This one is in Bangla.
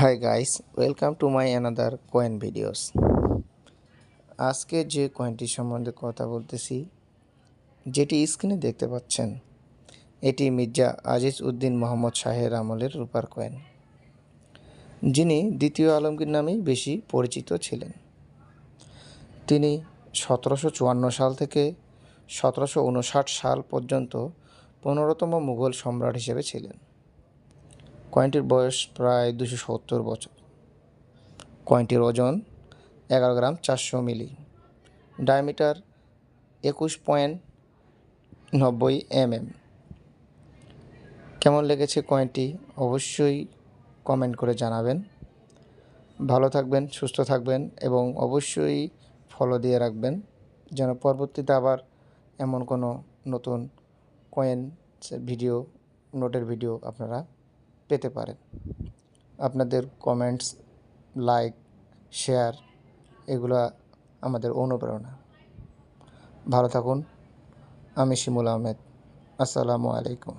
Hi guys welcome to my another coin videos আজকে যে কয়েনটি সম্বন্ধে কথা বলতেছি, যেটি স্ক্রিনে দেখতে পাচ্ছেন, এটি মির্জা আজিজ উদ্দিন মোহাম্মদ শাহের আমলের রূপার কয়েন যিনি দ্বিতীয় আলমগীর নামেই বেশি পরিচিত ছিলেন। তিনি সতেরোশো চুয়ান্ন সাল থেকে সতেরোশো উনষাট সাল পর্যন্ত পনেরোতম মুঘল সম্রাট হিসেবে ছিলেন। কয়েনটির বয়স প্রায় দুশো সত্তর বছর। কয়েনটির ওজন এগারো গ্রাম চারশো মিলি। ডায়ামিটার একুশ পয়েন্ট নব্বই এমএম। কেমন লেগেছে কয়েনটি? অবশ্যই কমেন্ট করে জানাবেন। ভালো থাকবেন, সুস্থ থাকবেন এবং অবশ্যই ফলো দিয়ে রাখবেন যেন পরবর্তীতে আবার এমন কোনো নতুন কয়েন, ভিডিও, নোটের ভিডিও আপনারা পেতে পারেন। আপনাদের কমেন্টস লাইক শেয়ার এগুলো আমাদের অনুপ্রেরণা। ভালো থাকুন। আমি শিমুল আহমেদ। আসসালামু আলাইকুম।